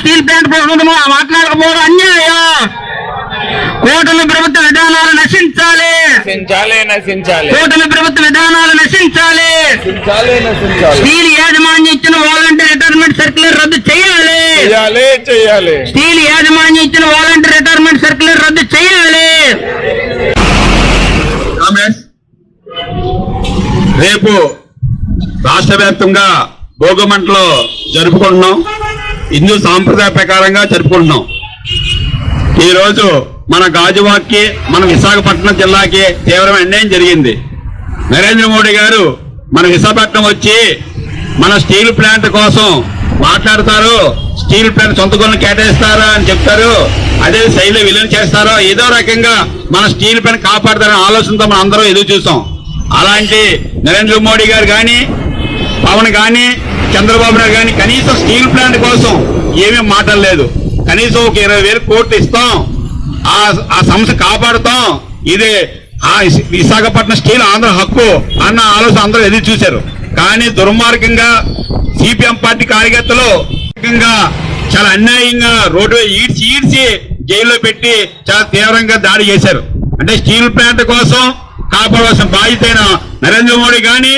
Steel plant ప్రభుత్వం మాట్లాడకపోవడం అన్యాయం. కూటమి ప్రభుత్వ విధానాలు నశించాలి. నశించాలి నశించాలి. కూటమి ప్రభుత్వ విధానాలు నశించాలి. స్టీల్ యాజమాన్యం ఇచ్చిన వాలంటీర్ రిటైర్మెంట్ సర్క్యులర్ రద్దు చేయాలి. చేయాలి చేయాలి. స్టీల్ యాజమాన్యం ఇచ్చిన వాలంటీర్ రిటైర్మెంట్ సర్క్యులర్ రద్దు చేయాలి. రేపు రాష్ట్ర వ్యాప్తంగా భోగమంటలో జరుపుకుంటున్నాం. హిందూ సాంప్రదాయ ప్రకారంగా జరుపుకుంటున్నాం. ఈరోజు మన గాజువాక్కి మన విశాఖపట్నం జిల్లాకి తీవ్రమైన అన్యాయం జరిగింది. నరేంద్ర మోడీ గారు మన విశాఖపట్నం వచ్చి మన స్టీల్ ప్లాంట్ కోసం మాట్లాడతారు. స్టీల్ ప్లాంట్ సొంత కొలను కేటాయిస్తారా అని చెప్తారు. అదే శైలి విలీనం చేస్తారో ఏదో రకంగా మన స్టీల్ ప్లాంట్ కాపాడతారనే ఆలోచనతో మనం అందరం ఎదురు చూసాం. అలాంటి నరేంద్ర మోడీ గారు కానీ పవన్ కానీ చంద్రబాబు నాయుడు కానీ కనీసం స్టీల్ ప్లాంట్ కోసం ఏమీ మాటలేదు కనీసం ఒక ఇరవై వేలు కోట్లు ఇస్తాం. ఆ ఆ సంస్థ కాపాడుతాం. ఇదే ఆ విశాఖపట్నం స్టీల్ ఆంధ్ర హక్కు అన్న ఆలోచన అందరూ ఎదురు చూశారు. కానీ దుర్మార్గంగా సిపిఎం పార్టీ కార్యకర్తలు చాలా అన్యాయంగా రోడ్డు ఈడ్చి ఈడ్చి జైల్లో పెట్టి చాలా తీవ్రంగా దాడి చేశారు. అంటే స్టీల్ ప్లాంట్ కోసం కాపాడవలసిన బాధ్యత నరేంద్ర మోడీ కానీ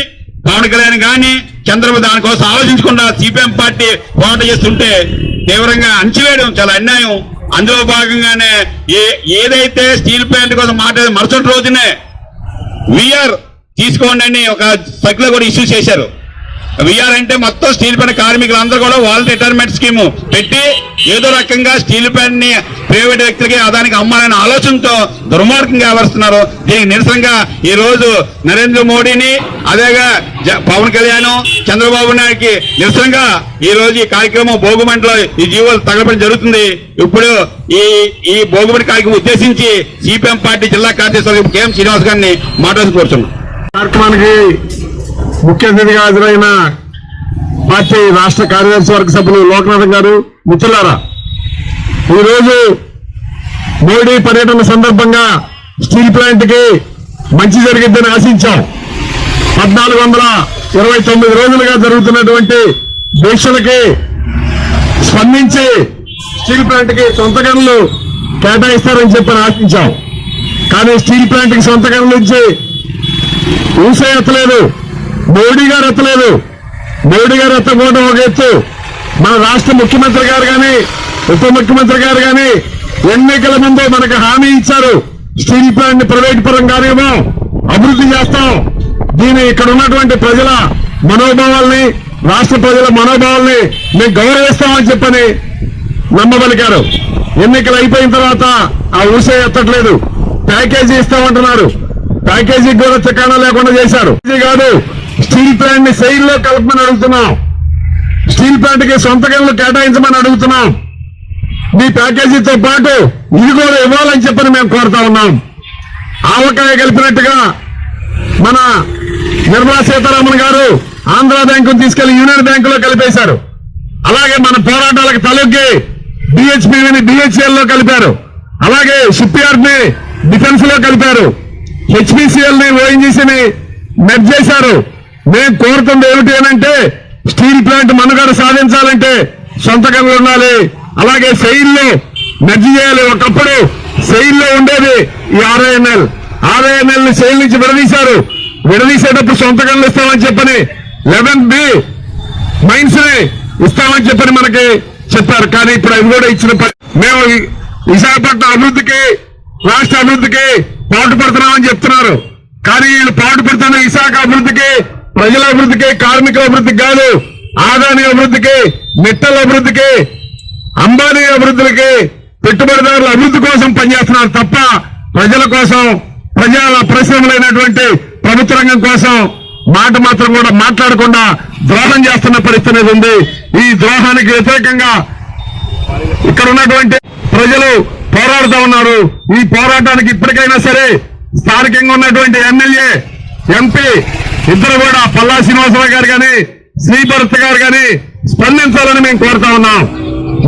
పవన్ కళ్యాణ్ కానీ చంద్రబాబు దానికోసం ఆలోచించకుండా సిపిఎం పార్టీ పోరాటం చేస్తుంటే తీవ్రంగా అణచివేయడం చాలా అన్యాయం. అందులో భాగంగానే ఏ ఏదైతే స్టీల్ ప్లాంట్ కోసం మాట్లాడే మరుసటి రోజునే విఆర్ తీసుకోండి అని ఒక సర్కులర్ కూడా ఇష్యూ చేశారు. విఆర్ అంటే మొత్తం స్టీల్ ప్లాంట్ కార్మికులందరూ కూడా వాళ్ళ రిటైర్మెంట్ స్కీమ్ పెట్టి ఏదో రకంగా స్టీల్ ప్లాంట్ని ప్రైవేట్ వ్యక్తులకి అదానికి అమ్మాలనే ఆలోచనతో దుర్మార్గంగా వ్యవహరిస్తున్నారు. దీనికి నిరసనగా ఈ రోజు నరేంద్ర మోడీని అదేగా జ- పవన్ కళ్యాణ్ చంద్రబాబు నాయుడికి నిరసనగా ఈ రోజు ఈ కార్యక్రమం భోగుమంటలో ఈ జీవోలు తగలపడం జరుగుతుంది. ఇప్పుడు ఈ ఈ భోగుమంటి కార్యక్రమం ఉద్దేశించి సిపిఎం పార్టీ జిల్లా కార్యదర్శి కేఎం శ్రీనివాస్ గారిని మాట్లాడుతూ కోరుతున్నాం కార్యక్రమానికి ముఖ్య అతిథిగా హాజరైన పార్టీ రాష్ట్ర కార్యదర్శి వర్గ సభ్యులు లోకనాథం గారు మిత్రులారా ఈరోజు మోడీ పర్యటన సందర్భంగా స్టీల్ ప్లాంట్కి మంచి జరిగిద్దని ఆశించాం. పద్నాలుగు వందల ఇరవై తొమ్మిది రోజులుగా జరుగుతున్నటువంటి దీక్షలకి స్పందించి స్టీల్ ప్లాంట్కి సొంత గనులు కేటాయిస్తారని చెప్పని ఆశించాం. కానీ స్టీల్ ప్లాంట్కి సొంత గనులు ఇచ్చి ఊసే ఎత్తలేదు. మోడీ గారు ఎత్తలేదు. మోడీ గారు ఎత్తకపోవడం ఒక ఎత్తు. మన రాష్ట్ర ముఖ్యమంత్రి గారు కానీ ఉప ముఖ్యమంత్రి గారు కానీ ఎన్నికల ముందు మనకు హామీ ఇచ్చారు. స్టీల్ ప్లాంట్ని ప్రైవేట్ పరం కార్యమో అభివృద్ధి చేస్తాం. దీని ఇక్కడ ఉన్నటువంటి ప్రజల మనోభావాల్ని రాష్ట్ర ప్రజల మనోభావాల్ని మేము గౌరవిస్తామని చెప్పని నమ్మబలికారు. ఎన్నికలు అయిపోయిన తర్వాత ఆ ఊసే ఎత్తట్లేదు. ప్యాకేజీ ఇస్తామంటున్నారు. ప్యాకేజీ కూడా చికాణా లేకుండా చేశారు. కాదు. స్టీల్ ప్లాంట్ని సెయిల్లో కలపమని అడుగుతున్నాం. స్టీల్ ప్లాంట్కి సొంత గనులు కేటాయించమని అడుగుతున్నాం. మీ ప్యాకేజీతో పాటు ఇది కూడా ఇవ్వాలని చెప్పని మేము కోరుతా ఉన్నాం. ఆవకాయ కలిపినట్టుగా మన నిర్మలా సీతారామన్ గారు ఆంధ్ర బ్యాంకును తీసుకెళ్ళి యూనియన్ బ్యాంకులో కలిపేశారు. అలాగే మన పోరాటాలకు తలొగ్గి బిహెచ్పిని డిహెచ్ఎల్లో కలిపారు. అలాగే షిప్ యార్డ్ని డిఫెన్స్లో కలిపారు హెచ్పిసిఎల్ని ఓఎన్జీసీని మెర్జ్ చేశారు. మేము కోరుతుంది ఏమిటి అంటే స్టీల్ ప్లాంట్ మనుగడ సాధించాలంటే సొంత గనులు ఉండాలి. అలాగే సెయిల్లో మెర్జ్ చేయాలి. ఒకప్పుడు సెయిల్లో ఉండేది ఈ ఆర్ఐఎన్ఎల్. ఆర్ఐఎన్ఎల్ని సెయిల్ నుంచి విడదీశారు. విడదీసేటప్పుడు సొంత గనులు ఇస్తామని చెప్పని లెవెన్ బి మైన్స్ని ఇస్తామని చెప్పని మనకి చెప్పారు. కానీ ఇప్పుడు అవి కూడా ఇచ్చిన పని. మేము విశాఖపట్నం అభివృద్ధికి రాష్ట్ర అభివృద్ధికి పాటుపడుతున్నామని చెప్తున్నారు. కానీ వీళ్ళు పాటుపడుతున్న విశాఖ అభివృద్ధికి ప్రజల అభివృద్ధికి కార్మికుల అభివృద్ధికి కాదు ఆదాని అభివృద్ధికి మిట్టల అభివృద్ధికి అంబానీ అభివృద్ధికి పెట్టుబడిదారుల అభివృద్ధి కోసం పనిచేస్తున్నారు తప్ప ప్రజల కోసం ప్రజల పరిశ్రమలైనటువంటి ప్రభుత్వ రంగం కోసం మాట మాత్రం కూడా మాట్లాడకుండా ద్రోహం చేస్తున్న పరిస్థితి అనేది ఉంది. ఈ ద్రోహానికి వ్యతిరేకంగా ఇక్కడ ఉన్నటువంటి ప్రజలు పోరాడుతూ ఉన్నారు. ఈ పోరాటానికి ఇప్పటికైనా సరే స్థానికంగా ఉన్నటువంటి ఎమ్మెల్యే ఎంపీ ఇద్దరు కూడా పల్లా శ్రీనివాసరావు గారు కానీ శ్రీభరత్ గారు కానీ స్పందించాలని మేము కోరుతా ఉన్నాం.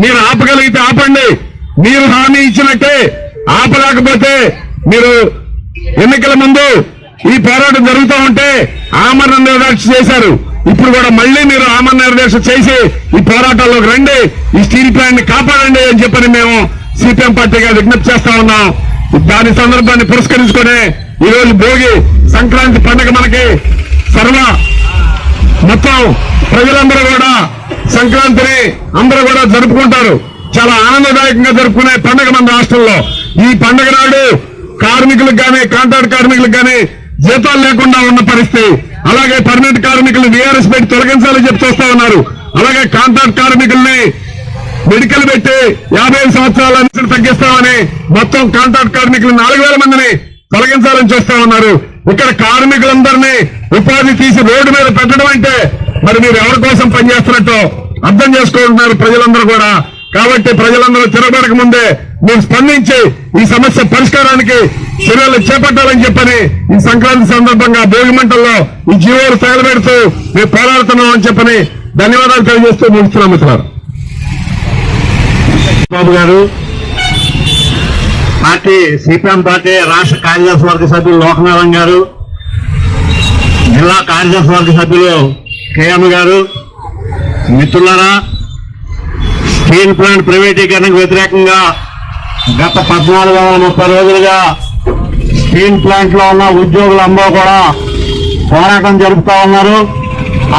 మీరు ఆపగలిగితే ఆపండి. మీరు హామీ ఇచ్చినట్టే ఆపలేకపోతే మీరు ఎన్నికల ముందు ఈ పోరాటం జరుగుతూ ఉంటే ఆమరణ నిరాక్ష చేశారు. ఇప్పుడు కూడా మళ్ళీ మీరు ఆమరణ నిర్దేశం చేసి ఈ పోరాటాల్లోకి రండి. ఈ స్టీల్ ప్లాంట్ని కాపాడండి అని చెప్పని మేము సిపిఎం పార్టీగా విజ్ఞప్తి చేస్తా ఉన్నాం. దాని సందర్భాన్ని పురస్కరించుకొని ఈ రోజు భోగి సంక్రాంతి పండుగ మనకి సర్వ మొత్తం ప్రజలందరూ కూడా సంక్రాంతిని అందరూ కూడా జరుపుకుంటారు. చాలా ఆనందదాయకంగా జరుపుకునే పండుగ మన రాష్ట్రంలో. ఈ పండుగ నాడు కార్మికులకు కానీ కాంట్రాక్ట్ కార్మికులకు కానీ జీతాలు లేకుండా ఉన్న పరిస్థితి. అలాగే పర్మనెంట్ కార్మికులు వీఆర్ఎస్ పెట్టి తొలగించాలని చెప్పి చూస్తా ఉన్నారు. అలాగే కాంట్రాక్ట్ కార్మికుల్ని మెడికల్ పెట్టి యాభై ఐదు సంవత్సరాల నుంచి తగ్గిస్తామని మొత్తం కాంట్రాక్ట్ కార్మికులు నాలుగు మందిని తొలగించాలని చూస్తా ఉన్నారు. ఇక్కడ కార్మికులందరినీ ఉపాధి తీసి రోడ్డు మీద పెట్టడం అంటే మరి మీరు ఎవరి కోసం పనిచేస్తున్నట్టు అర్థం చేసుకుంటున్నారు ప్రజలందరూ కూడా. కాబట్టి ప్రజలందరూ తిరగబడక ముందే మీరు స్పందించి ఈ సమస్య పరిష్కారానికి చర్యలు చేపట్టాలని చెప్పని ఈ సంక్రాంతి సందర్భంగా భోగిమంటల్లో ఈ జీవోలు తగలబెడుతూ మేము పోరాడుతున్నాం అని చెప్పని ధన్యవాదాలు తెలియజేస్తూ ముగిస్తున్నాం మిత్రులారు. బాబు గారు పార్టీ సిపిఎం పార్టీ రాష్ట్ర కార్యదర్శి వర్గ సభ్యులు లోకనారాయణ గారు జిల్లా కార్యదర్శి వర్గ సభ్యులు కేఎం గారు మిత్రులారా స్టీల్ ప్లాంట్ ప్రైవేటీకరణకు వ్యతిరేకంగా గత పద్నాలుగు వందల ముప్పై రోజులుగా స్టీల్ ప్లాంట్లో ఉన్న ఉద్యోగులందరూ కూడా పోరాటం జరుపుతూ ఉన్నారు.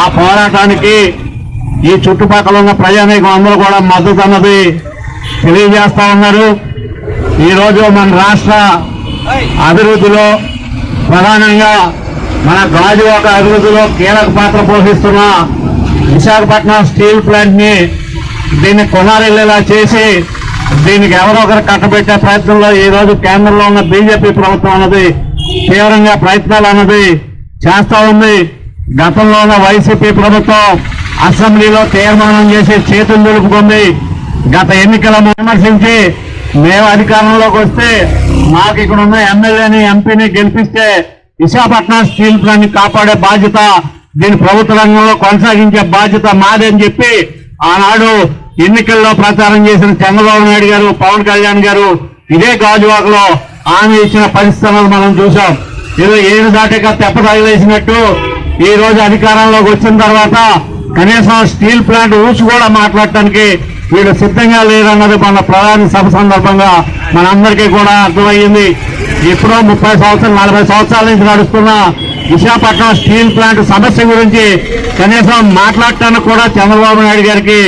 ఆ పోరాటానికి ఈ చుట్టుపక్కల ఉన్న ప్రజానీకం అందరూ కూడా మద్దతు అన్నది తెలియజేస్తా ఉన్నారు. ఈ మన రాష్ట్ర అభివృద్ధిలో ప్రధానంగా మన గాజువాక అభివృద్ధిలో కీలక పాత్ర పోషిస్తున్న విశాఖపట్నం స్టీల్ ప్లాంట్ని దీన్ని కొనారెళ్ళేలా చేసి దీనికి ఎవరో ఒకరు కట్టబెట్టే ప్రయత్నంలో ఈ రోజు కేంద్రంలో ఉన్న బీజేపీ ప్రభుత్వం అన్నది తీవ్రంగా ప్రయత్నాలు అన్నది చేస్తా ఉంది. గతంలో ఉన్న వైసీపీ ప్రభుత్వం అసెంబ్లీలో తీర్మానం చేసి చేతులు దొరుకుతుంది గత ఎన్నికలను విమర్శించి మేము అధికారంలోకి వస్తే మాకు ఇక్కడ ఉన్న ఎమ్మెల్యేని ఎంపీని గెలిపిస్తే విశాఖపట్నం స్టీల్ ప్లాంట్ కాపాడే బాధ్యత దీని ప్రభుత్వ రంగంలో కొనసాగించే బాధ్యత మాదని చెప్పి ఆనాడు ఎన్నికల్లో ప్రచారం చేసిన చంద్రబాబు నాయుడు గారు పవన్ కళ్యాణ్ గారు ఇదే గాజువాకలో ఆమె ఇచ్చిన పరిస్థితులను మనం చూసాం ఏదో ఏడు దాటిగా తెప్ప తగిలేసినట్టు ఈ రోజు అధికారంలోకి వచ్చిన తర్వాత కనీసం స్టీల్ ప్లాంట్ ఊసి కూడా మాట్లాడటానికి వీళ్ళు సిద్ధంగా లేరన్నది మన ప్రధాని సభ సందర్భంగా మనందరికీ కూడా అర్థమయ్యింది. ఎప్పుడో ముప్పై సంవత్సరాలు నలభై సంవత్సరాల నుంచి నడుస్తున్న విశాఖపట్నం స్టీల్ ప్లాంట్ సమస్య గురించి కనీసం మాట్లాడటానికి కూడా చంద్రబాబు నాయుడు గారికి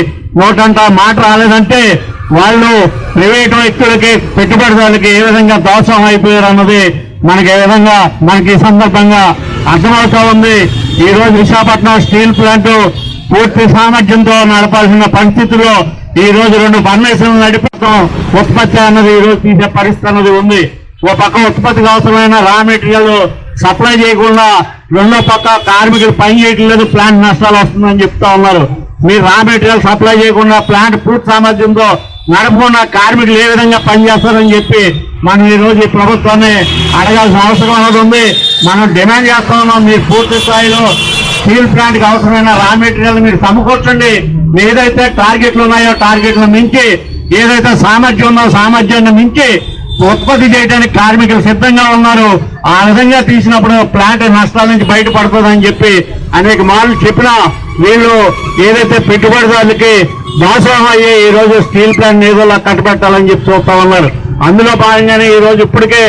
ఓటంతా మాట రాలేదంటే వాళ్ళు ప్రైవేట్ వ్యక్తులకి పెట్టుబడిదారులకి ఏ విధంగా దోషం అయిపోయారు అన్నది మనకి ఏ విధంగా మనకి ఈ సందర్భంగా అర్థమవుతా ఉంది. ఈ రోజు విశాఖపట్నం స్టీల్ ప్లాంట్ పూర్తి సామర్థ్యంతో నడపాల్సిన పరిస్థితిలో ఈ రోజు రెండు బర్నేసులు నడిపిస్తాం. ఉత్పత్తి అన్నది ఈ రోజు తీసే పరిస్థితి అన్నది ఉంది. ఓ పక్క ఉత్పత్తికి అవసరమైన రా మెటీరియల్ సప్లై చేయకుండా రెండో పక్క కార్మికులు పని చేయట్లేదు ప్లాంట్ నష్టాలు వస్తుందని చెప్తా ఉన్నారు. మీరు రా మెటీరియల్ సప్లై చేయకుండా ప్లాంట్ పూర్తి సామర్థ్యంతో నడపకుండా కార్మికులు ఏ విధంగా పనిచేస్తారని చెప్పి మనం ఈ రోజు ఈ ప్రభుత్వాన్ని అడగాల్సిన అవసరం అనేది ఉంది. మనం డిమాండ్ చేస్తా ఉన్నాం. మీరు పూర్తి స్థాయిలో స్టీల్ ప్లాంట్కి అవసరమైన రా మెటీరియల్ మీరు సమకూర్చండి. ఏదైతే టార్గెట్లు ఉన్నాయో టార్గెట్లు మించి ఏదైతే సామర్థ్యం ఉన్నాయో సామర్థ్యాన్ని మించి ఉత్పత్తి చేయడానికి కార్మికులు సిద్ధంగా ఉన్నారు. ఆ విధంగా తీసినప్పుడు ప్లాంట్ నష్టాల నుంచి బయటపడుతుందని చెప్పి అనేక మార్లు చెప్పినా వీళ్ళు ఏదైతే పెట్టుబడిదారులకి దాసోహం అయ్యే ఈ రోజు స్టీల్ ప్లాంట్ ఏదోలా కట్టబెట్టాలని చెప్పి చూస్తా ఉన్నారు. అందులో భాగంగానే ఈ రోజు ఇప్పటికే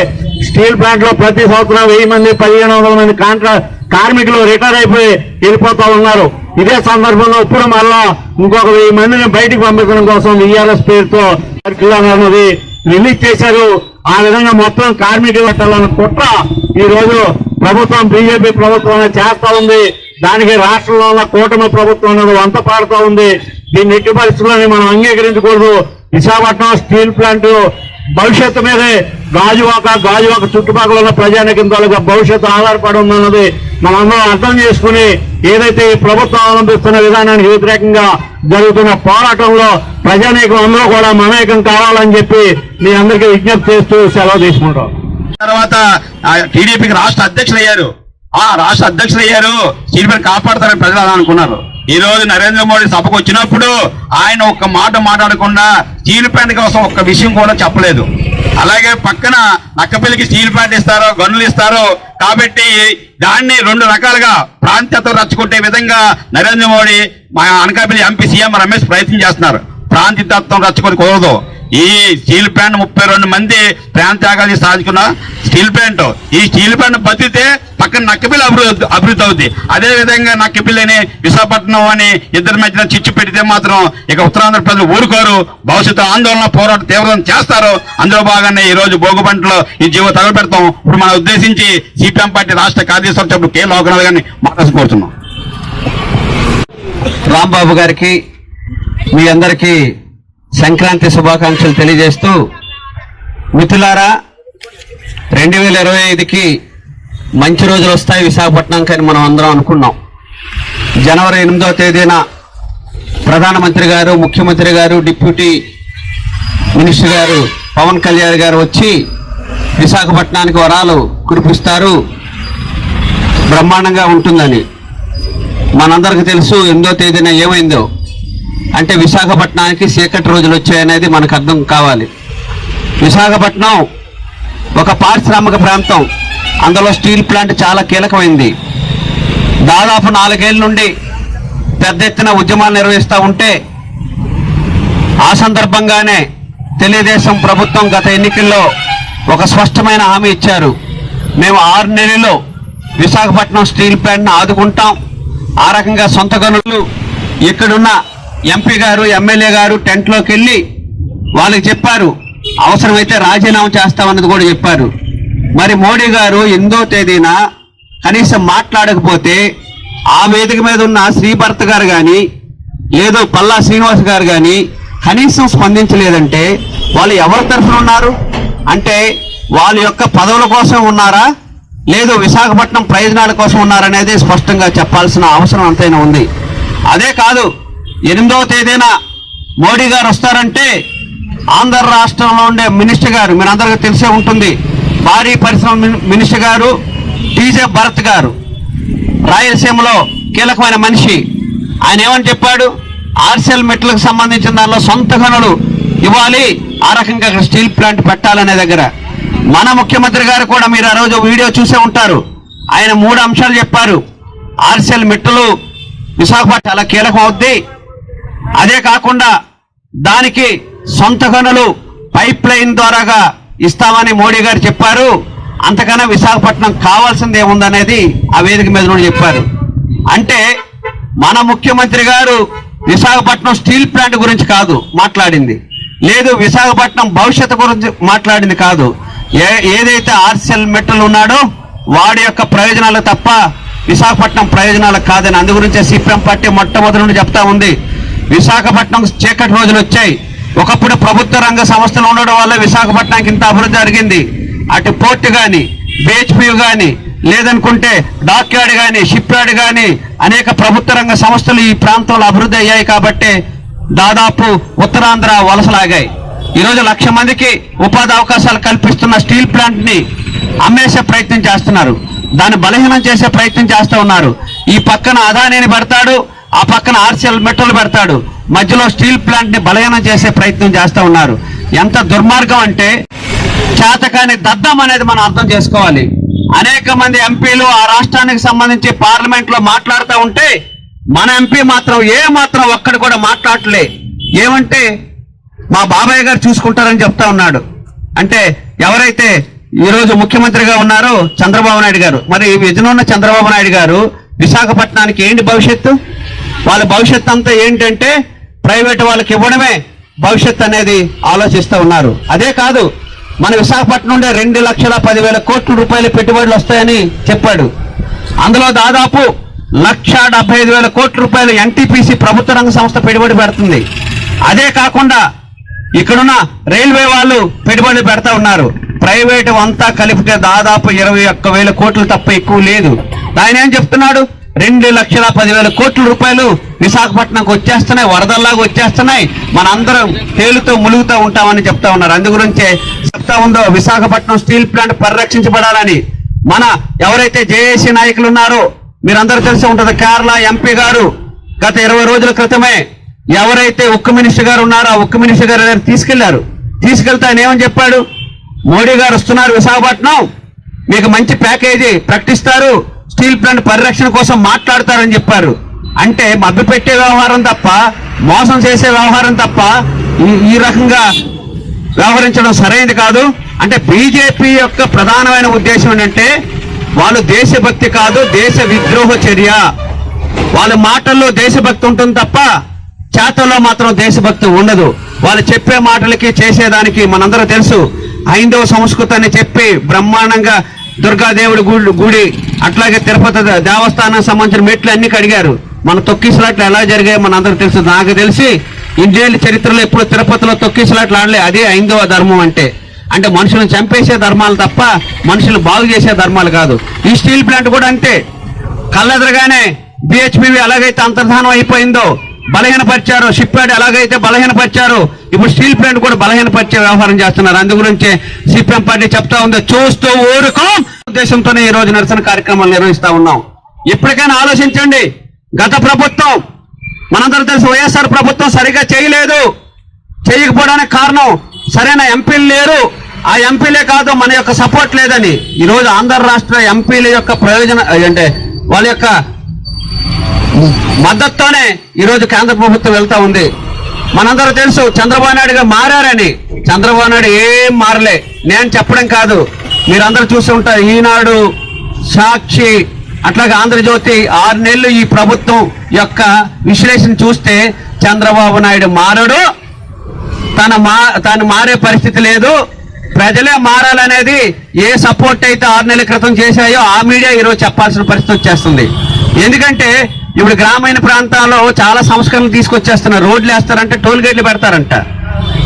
స్టీల్ ప్లాంట్లో ప్రతి సంవత్సరం వెయ్యి మంది పదిహేను వందల మంది కాంట్రా కార్మికులు రిటైర్ అయిపోయి వెళ్ళిపోతా ఉన్నారు. ఇదే సందర్భంలో ఇప్పుడు మళ్ళా ఇంకొక వెయ్యి మందిని బయటికి పంపించడం కోసం ఈఆర్ఎస్ పేరుతో సర్క్యులర్ అన్నది రిలీజ్ చేశారు. ఆ విధంగా మొత్తం కార్మికులు పెట్టాలన్న కుట్ర ఈ రోజు ప్రభుత్వం బీజేపీ ప్రభుత్వం అనేది చేస్తా ఉంది. దానికి రాష్ట్రంలో ఉన్న కూటమి ప్రభుత్వం అనేది వంత పాడుతూ ఉంది. దీన్ని ఎట్టి పరిస్థితుల్లోని మనం అంగీకరించకూడదు. విశాఖపట్నం స్టీల్ ప్లాంట్ భవిష్యత్తు మీదే గాజువాక గాజువాక చుట్టుపక్కల ఉన్న ప్రజానికం భవిష్యత్తు ఆధారపడి ఉందన్నది మనందరం అర్థం చేసుకుని ఏదైతే ఈ ప్రభుత్వం అవలంబిస్తున్న విధానానికి వ్యతిరేకంగా జరుగుతున్న పోరాటంలో ప్రజానీకం అందరూ కూడా మమేకం కావాలని చెప్పి మీ అందరికీ విజ్ఞప్తి చేస్తూ సెలవు తీసుకుంటాం. తర్వాత టీడీపీకి రాష్ట్ర అధ్యక్షులు అయ్యారు ఆ రాష్ట్ర అధ్యక్షులు అయ్యారు స్టీల్ కాపాడతారని ప్రజలు అనుకున్నారు. ఈ రోజు నరేంద్ర మోడీ సభకు వచ్చినప్పుడు ఆయన ఒక్క మాట మాట్లాడకుండా స్టీల్ ప్యాంట్ కోసం ఒక్క విషయం కూడా చెప్పలేదు. అలాగే పక్కన నక్కపల్లికి స్టీల్ ప్యాంట్ ఇస్తారో గనులు ఇస్తారో కాబట్టి దాన్ని రెండు రకాలుగా ప్రాంతీయత రచ్చుకుంటే విధంగా నరేంద్ర మోడీ మా అనకాపల్లి ఎంపీ సీఎం రమేష్ ప్రయత్నం చేస్తున్నారు. ప్రాంతీయతత్వం రచ్చుకొని కుదరదు. ఈ స్టీల్ ప్లాంట్ ముప్పై రెండు మంది ప్రాంతాగాలి సాధించుకున్న స్టీల్ ప్లాంట్. ఈ స్టీల్ ప్లాంట్ బతితే పక్కన నక్కపిల్లి అభివృద్ధి అభివృద్ధి అవుద్ది. అదే విధంగా నక్కపిల్లిని విశాఖపట్నం అని ఇద్దరి మధ్యన చిచ్చు పెడితే మాత్రం ఇక ఉత్తరాంధ్ర ప్రజలు ఊరుకోరు. భవిష్యత్తు ఆందోళన పోరాటం తీవ్రం చేస్తారు. అందులో భాగంగా ఈ రోజు భోగుపంటలో ఈ జీవో తగలబెడతాం. ఇప్పుడు మనం ఉద్దేశించి సిపిఎం పార్టీ రాష్ట్ర కార్యదర్శి సభ్యుడు కె. లోకనాథ్ గారిని మాట్లాడి కోరుతున్నాం రాంబాబు గారికి మీ అందరికీ సంక్రాంతి శుభాకాంక్షలు తెలియజేస్తూ మిథులారా రెండు వేల ఇరవై ఐదుకి మంచి రోజులు వస్తాయి విశాఖపట్నంకని మనం అందరం అనుకున్నాం. జనవరి ఎనిమిదవ తేదీన ప్రధానమంత్రి గారు ముఖ్యమంత్రి గారు డిప్యూటీ మినిస్టర్ గారు పవన్ కళ్యాణ్ గారు వచ్చి విశాఖపట్నానికి వరాలు కురిపిస్తారు. బ్రహ్మాండంగా ఉంటుందని మనందరికి తెలుసు ఎనిమిదో తేదీన ఏమైందో. అంటే విశాఖపట్నానికి చీకటి రోజులు వచ్చాయనేది మనకు అర్థం కావాలి. విశాఖపట్నం ఒక పారిశ్రామిక ప్రాంతం. అందులో స్టీల్ ప్లాంట్ చాలా కీలకమైంది. దాదాపు నాలుగేళ్ళ నుండి పెద్ద ఎత్తున ఉద్యమాలు నిర్వహిస్తూ ఉంటే ఆ సందర్భంగానే తెలుగుదేశం ప్రభుత్వం గత ఎన్నికల్లో ఒక స్పష్టమైన హామీ ఇచ్చారు. మేము ఆరు నెలల్లో విశాఖపట్నం స్టీల్ ప్లాంట్ను ఆదుకుంటాం. ఆ రకంగా సొంత గనులు ఇక్కడున్న ఎంపీ గారు ఎమ్మెల్యే గారు టెంట్లోకి వెళ్ళి వాళ్ళకి చెప్పారు అవసరమైతే రాజీనామా చేస్తామన్నది కూడా చెప్పారు. మరి మోడీ గారు ఎనిమిదో తేదీన కనీసం మాట్లాడకపోతే ఆ వేదిక మీద ఉన్న శ్రీభర్త గారు కానీ లేదు పల్లా శ్రీనివాస్ గారు కానీ కనీసం స్పందించలేదంటే వాళ్ళు ఎవరి తరఫున ఉన్నారు? అంటే వాళ్ళ యొక్క పదవుల కోసం ఉన్నారా? లేదు విశాఖపట్నం ప్రయోజనాల కోసం ఉన్నారనేది స్పష్టంగా చెప్పాల్సిన అవసరం అంతైనా ఉంది. అదే కాదు ఎనిమిదవ తేదీన మోడీ గారు వస్తారంటే ఆంధ్ర రాష్ట్రంలో ఉండే మినిస్టర్ గారు మీరందరికీ తెలిసే ఉంటుంది భారీ పరిశ్రమ మినిస్టర్ గారు టీజే భరత్ గారు. రాయలసీమలో కీలకమైన మనిషి. ఆయన ఏమని చెప్పాడు? ఆర్సెల్ మెట్లకు సంబంధించిన దానిలో సొంత గనులు ఇవ్వాలి ఆ రకంగా స్టీల్ ప్లాంట్ పెట్టాలనే దగ్గర. మన ముఖ్యమంత్రి గారు కూడా మీరు ఆ రోజు వీడియో చూసే ఉంటారు. ఆయన మూడు అంశాలు చెప్పారు. ఆర్సెల్ మెట్టలు విశాఖపట్నం చాలా కీలకం అవుద్ది. అదే కాకుండా దానికి సొంత గనులు పైప్ లైన్ ద్వారాగా ఇస్తామని మోడీ గారు చెప్పారు. అంతకన్నా విశాఖపట్నం కావాల్సింది ఏముందనేది ఆ వేదిక మీద నుండి చెప్పారు. అంటే మన ముఖ్యమంత్రి గారు విశాఖపట్నం స్టీల్ ప్లాంట్ గురించి కాదు మాట్లాడింది. లేదు విశాఖపట్నం భవిష్యత్తు గురించి మాట్లాడింది కాదు. ఏ ఏదైతే ఆర్సిఎల్ మెట్టలు ఉన్నాడో వాడి యొక్క ప్రయోజనాలు తప్ప విశాఖపట్నం ప్రయోజనాలు కాదని. అందు గురించే సిపిఎం పార్టీ మొట్టమొదటి నుండి చెప్తా ఉంది. విశాఖపట్నం చీకటి రోజులు వచ్చాయి. ఒకప్పుడు ప్రభుత్వ రంగ సంస్థలు ఉండడం వల్ల విశాఖపట్నానికి ఇంత అభివృద్ధి జరిగింది. అటు పోర్టు కానీ బీహెచ్పియు కానీ లేదనుకుంటే డాక్యార్డ్ కానీ షిప్ యార్డ్ కానీ అనేక ప్రభుత్వ రంగ సంస్థలు ఈ ప్రాంతంలో అభివృద్ధి అయ్యాయి కాబట్టి దాదాపు ఉత్తరాంధ్ర వలసలాగాయి. ఈరోజు లక్ష మందికి ఉపాధి అవకాశాలు కల్పిస్తున్న స్టీల్ ప్లాంట్ని అమ్మేసే ప్రయత్నం చేస్తున్నారు. దాన్ని బలహీనం చేసే ప్రయత్నం చేస్తూ ఉన్నారు. ఈ పక్కన అదానిని పెడతాడు ఆ పక్కన ఆర్సిఎల్ మెట్రోలు పెడతాడు. మధ్యలో స్టీల్ ప్లాంట్ని బలహీనం చేసే ప్రయత్నం చేస్తూ ఉన్నారు. ఎంత దుర్మార్గం అంటే చేతకాని దద్దం అనేది మనం అర్థం చేసుకోవాలి. అనేక మంది ఎంపీలు ఆ రాష్ట్రానికి సంబంధించి పార్లమెంట్లో మాట్లాడుతూ ఉంటే మన ఎంపీ మాత్రం ఏ మాత్రం ఒక్కడు కూడా మాట్లాడలే. ఏమంటే మా బాబాయ్ గారు చూసుకుంటారని చెప్తా ఉన్నాడు. అంటే ఎవరైతే ఈ రోజు ముఖ్యమంత్రిగా ఉన్నారో చంద్రబాబు నాయుడు గారు. మరి విజయనున్న చంద్రబాబు నాయుడు గారు విశాఖపట్నానికి ఏంటి భవిష్యత్తు? వాళ్ళ భవిష్యత్తు అంతా ఏంటంటే ప్రైవేట్ వాళ్ళకి ఇవ్వడమే భవిష్యత్ అనేది ఆలోచిస్తూ ఉన్నారు. అదే కాదు మన విశాఖపట్నం నుండి రెండు లక్షల పదివేల కోట్ల రూపాయల పెట్టుబడులు వస్తాయని చెప్పాడు. అందులో దాదాపు లక్ష డెబ్బై ఐదు వేల కోట్ల రూపాయలు ఎన్టీపీసీ ప్రభుత్వ రంగ సంస్థ పెట్టుబడి పెడుతుంది. అదే కాకుండా ఇక్కడున్న రైల్వే వాళ్ళు పెట్టుబడి పెడతా ఉన్నారు. ప్రైవేట్ అంతా కలిపితే దాదాపు ఇరవై ఒక్క వేల కోట్లు తప్ప ఎక్కువ లేదు. ఆయన ఏం చెప్తున్నాడు? రెండు లక్షల పదివేల కోట్ల రూపాయలు విశాఖపట్నంకి వచ్చేస్తున్నాయి వరదల్లాగా వచ్చేస్తున్నాయి. మనందరం తేలుతో ములుగుతూ ఉంటామని చెప్తా ఉన్నారు. అందు గురించే చెప్తా ఉందో విశాఖపట్నం స్టీల్ ప్లాంట్ పరిరక్షించబడాలని. మన ఎవరైతే జేఏసీ నాయకులు ఉన్నారో మీరందరూ తెలిసి ఉంటుంది కేరళ ఎంపీ గారు. గత ఇరవై రోజుల క్రితమే ఎవరైతే ఉక్కు మినిస్టర్ గారు ఉన్నారో ఆ ఉక్కు మినిస్టర్ గారు దగ్గరికి తీసుకెళ్ళారు. తీసుకెళ్తే ఆయన ఏమని చెప్పాడు? మోడీ గారు వస్తున్నారు విశాఖపట్నం మీకు మంచి ప్యాకేజీ ప్రకటిస్తారు. స్టీల్ ప్లాంట్ పరిరక్షణ కోసం మాట్లాడతారని చెప్పారు. అంటే మభ్యపెట్టే వ్యవహారం తప్ప మోసం చేసే వ్యవహారం తప్ప ఈ రకంగా వ్యవహరించడం సరైనది కాదు. అంటే బీజేపీ యొక్క ప్రధానమైన ఉద్దేశం ఏంటంటే వాళ్ళు దేశభక్తి కాదు దేశ విద్రోహ చర్య. వాళ్ళ మాటల్లో దేశభక్తి ఉంటుంది తప్ప చేతల్లో మాత్రం దేశభక్తి ఉండదు. వాళ్ళు చెప్పే మాటలకి చేసేదానికి మనందరూ తెలుసు. హైందవ సంస్కృతాన్ని చెప్పి బ్రహ్మాండంగా దుర్గాదేవుడి గుడి గుడి అట్లాగే తిరుపతి దేవస్థానం సంబంధించిన మెట్లు అన్ని కడిగారు. మన తొక్కిసలాట్లు ఎలా జరిగాయి మన అందరికి తెలుసు. నాకు తెలిసి ఇండియన్ చరిత్రలో ఎప్పుడు తిరుపతిలో తొక్కిసలాట్లు ఆడలే. అదే హైందవ ధర్మం అంటే. అంటే మనుషులను చంపేసే ధర్మాలు తప్ప మనుషులు బాగు చేసే ధర్మాలు కాదు. ఈ స్టీల్ ప్లాంట్ కూడా అంతే. కళ్ళెదరగానే బిహెచ్పివి ఎలాగైతే అంతర్ధానం అయిపోయిందో బలహీనపరిచారు షిప్ యార్డ్ ఎలాగైతే బలహీనపరిచారు ఇప్పుడు స్టీల్ ప్లాంట్ కూడా బలహీనపరిచే వ్యవహారం చేస్తున్నారు. అందు గురించి సిపిఎం పార్టీ చెప్తా ఉంది. చూస్తూ ఊరుకో. ఉద్దేశంతోనే ఈ రోజు నిరసన కార్యక్రమాలు నిర్వహిస్తా ఉన్నాం. ఇప్పటికైనా ఆలోచించండి. గత ప్రభుత్వం మనందరూ తెలుసు వైఎస్ఆర్ ప్రభుత్వం సరిగా చేయలేదు. చేయకపోవడానికి కారణం సరైన ఎంపీలు లేరు. ఆ ఎంపీలే కాదు మన యొక్క సపోర్ట్ లేదని. ఈ రోజు ఆంధ్ర రాష్ట్ర ఎంపీల యొక్క ప్రయోజన అంటే వాళ్ళ యొక్క మద్దతుతోనే ఈరోజు కేంద్ర ప్రభుత్వం వెళ్తా ఉంది. మనందరూ తెలుసు చంద్రబాబు నాయుడు గారు మారారని. చంద్రబాబు నాయుడు ఏం మారలే. నేను చెప్పడం కాదు. మీరందరూ చూసి ఉంటారు ఈనాడు సాక్షి అట్లాగే ఆంధ్రజ్యోతి ఆరు నెలలు ఈ ప్రభుత్వం యొక్క విశ్లేషణ చూస్తే చంద్రబాబు నాయుడు మారడు. తన మా తాను మారే పరిస్థితి లేదు. ప్రజలే మారాలనేది ఏ సపోర్ట్ అయితే ఆరు నెలల క్రితం చేశాయో ఆ మీడియా ఈరోజు చెప్పాల్సిన పరిస్థితి వచ్చేస్తుంది. ఎందుకంటే ఇప్పుడు గ్రామీణ ప్రాంతాల్లో చాలా సంస్కరణలు తీసుకొచ్చేస్తున్నారు. రోడ్లు వేస్తారంటే టోల్ గేట్లు పెడతారంట.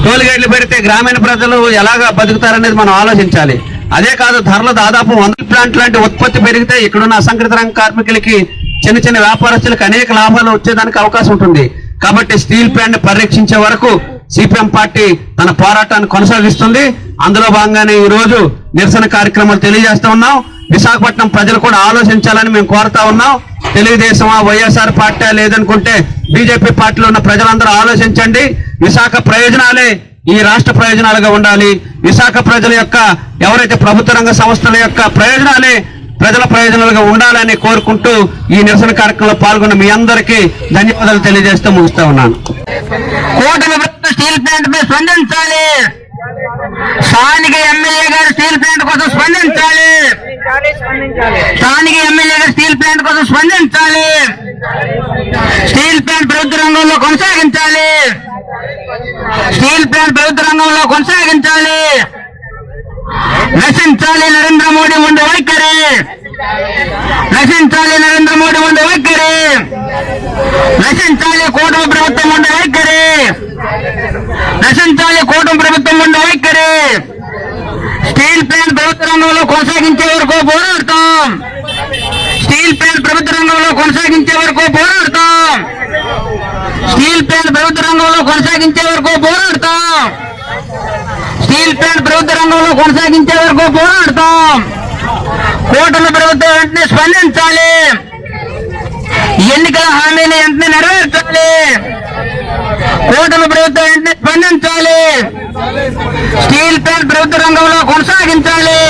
టోల్ గేట్లు పెడితే గ్రామీణ ప్రజలు ఎలాగా బతుకుతారనేది మనం ఆలోచించాలి. అదే కాదు ధరలు దాదాపు వంద ప్లాంట్ లాంటి ఉత్పత్తి పెరిగితే ఇక్కడున్న అసంఘటిత రంగ కార్మికులకి చిన్న చిన్న వ్యాపారస్తులకు అనేక లాభాలు వచ్చేదానికి అవకాశం ఉంటుంది. కాబట్టి స్టీల్ ప్లాంట్ పరిరక్షించే వరకు సిపిఎం పార్టీ తన పోరాటాన్ని కొనసాగిస్తుంది. అందులో భాగంగానే ఈ రోజు నిరసన కార్యక్రమాలు తెలియజేస్తా ఉన్నాం. విశాఖపట్నం ప్రజలు కూడా ఆలోచించాలని మేము కోరుతా ఉన్నాం. తెలుగుదేశమా వైఎస్ఆర్ పార్టీ లేదనుకుంటే బీజేపీ పార్టీలో ఉన్న ప్రజలందరూ ఆలోచించండి. విశాఖ ప్రయోజనాలే ఈ రాష్ట్ర ప్రయోజనాలుగా ఉండాలి. విశాఖ ప్రజల యొక్క ఎవరైతే ప్రభుత్వ రంగ సంస్థల యొక్క ప్రయోజనాలే ప్రజల ప్రయోజనాలుగా ఉండాలని కోరుకుంటూ ఈ నిరసన కార్యక్రమంలో పాల్గొన్న మీ అందరికీ ధన్యవాదాలు తెలియజేస్తూ ముగిస్తా ఉన్నాను. స్టీల్ ప్లాంట్ స్పందించాలి. స్థానిక ఎమ్మెల్యే గారు స్టీల్ ప్లాంట్ కోసం స్పందించాలి. స్థానిక ఎమ్మెల్యే గారు స్టీల్ ప్లాంట్ కోసం స్పందించాలి. స్టీల్ ప్లాంట్ ప్రభుత్వ రంగంలో కొనసాగించాలి. స్టీల్ ప్లాంట్ ప్రభుత్వ రంగంలో కొనసాగించాలి. నశించాలి నరేంద్ర మోడీ ఉండే వైఖరి. నశించాలి నరేంద్ర మోడీ ఉండే వైఖరి నశించాలి కూటమి ప్రభుత్వం ఉండే వైఖరి నశించాలి కూటమి ప్రభుత్వం ఉండే వైఖరి స్టీల్ ప్లాంట్ ప్రభుత్వ రంగంలో కొనసాగించే వరకు పోరాడతాం. స్టీల్ ప్లాంట్ ప్రభుత్వ రంగంలో కొనసాగించే వరకు పోరాడతాం. స్టీల్ ప్లాంట్ ప్రభుత్వ రంగంలో కొనసాగించే వరకు పోరాడతాం. స్టీల్ ప్లాంట్ ప్రభుత్వ రంగంలో కొనసాగించే వరకు పోరాడతాం. కూటమి ప్రభుత్వం వెంటనే స్పందించాలి. ఎన్నికల హామీని వెంటనే నెరవేర్చాలి. కూటమి ప్రభుత్వం వెంటనే స్పందించాలి. స్టీల్ ప్లాంట్ ప్రభుత్వ రంగంలో కొనసాగించాలి.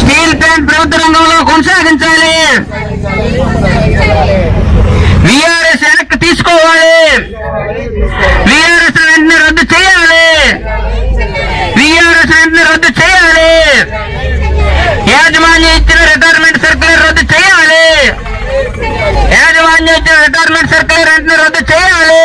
స్టీల్ ప్లాంట్ ప్రభుత్వ రంగంలో కొనసాగించాలి. విఆర్ఎస్ వెనక్కి తీసుకోవాలి. విఆర్ఎస్ వెంటనే రద్దు చేయాలి. విఆర్ఎస్ వెంటనే రద్దు చేయాలి. యాజమాన్యం ఇచ్చిన రిటైర్మెంట్ సర్క్యులర్ రద్దు చేయాలి. యాజమాన్యం ఇచ్చిన రిటైర్మెంట్ సర్క్యులర్ వెంటనే రద్దు చేయాలి.